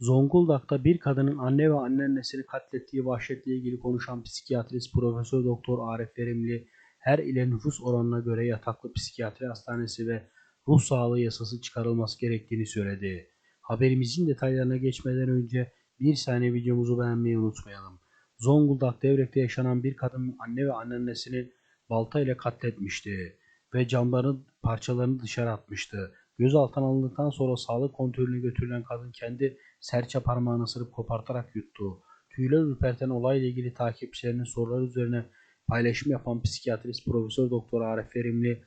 Zonguldak'ta bir kadının anne ve anneannesini katlettiği vahşetle ilgili konuşan psikiyatrist Profesör Doktor Arif Verimli, her ile nüfus oranına göre yataklı psikiyatri hastanesi ve ruh sağlığı yasası çıkarılması gerektiğini söyledi. Haberimizin detaylarına geçmeden önce bir saniye videomuzu beğenmeyi unutmayalım. Zonguldak Devrek'te yaşanan bir kadın anne ve anneannesini baltayla katletmişti ve camların parçalarını dışarı atmıştı. Gözaltına alındıktan sonra sağlık kontrolüne götürülen kadın kendi serçe parmağını ısırıp kopartarak yuttu. Tüyler ürperten olayla ilgili takipçilerinin soruları üzerine paylaşım yapan psikiyatrist Profesör Doktor Arif Verimli,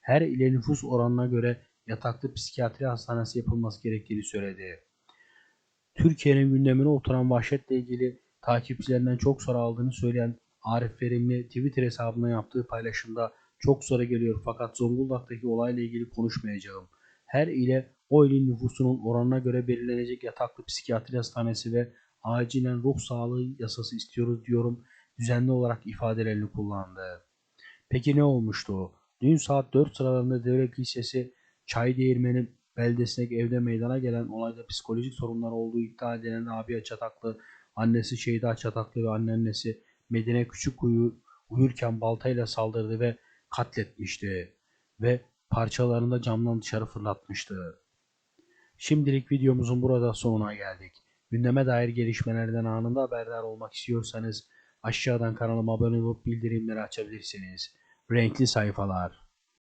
her ile nüfus oranına göre yataklı psikiyatri hastanesi yapılması gerektiğini söyledi. Türkiye'nin gündemine oturan vahşetle ilgili takipçilerinden çok soru aldığını söyleyen Arif Verimli Twitter hesabına yaptığı paylaşımda çok soru geliyor fakat Zonguldak'taki olayla ilgili konuşmayacağım. Her ile o ilin nüfusunun oranına göre belirlenecek yataklı psikiyatri hastanesi ve acilen ruh sağlığı yasası istiyoruz diyorum düzenli olarak ifadelerini kullandı. Peki ne olmuştu? Dün saat 4 sıralarında Devrek Lisesi Çay Değirmeni beldesindeki evde meydana gelen olayda psikolojik sorunlar olduğu iddia edilen Rabia Çataklı, annesi Şeyda Çataklı ve anneannesi Medine Küçükkuyu uyurken baltayla saldırdı ve katletmişti ve parçalarını da camdan dışarı fırlatmıştı. Şimdilik videomuzun burada sonuna geldik. Gündeme dair gelişmelerden anında haberdar olmak istiyorsanız aşağıdan kanalıma abone olup bildirimleri açabilirsiniz. Renkli sayfalar.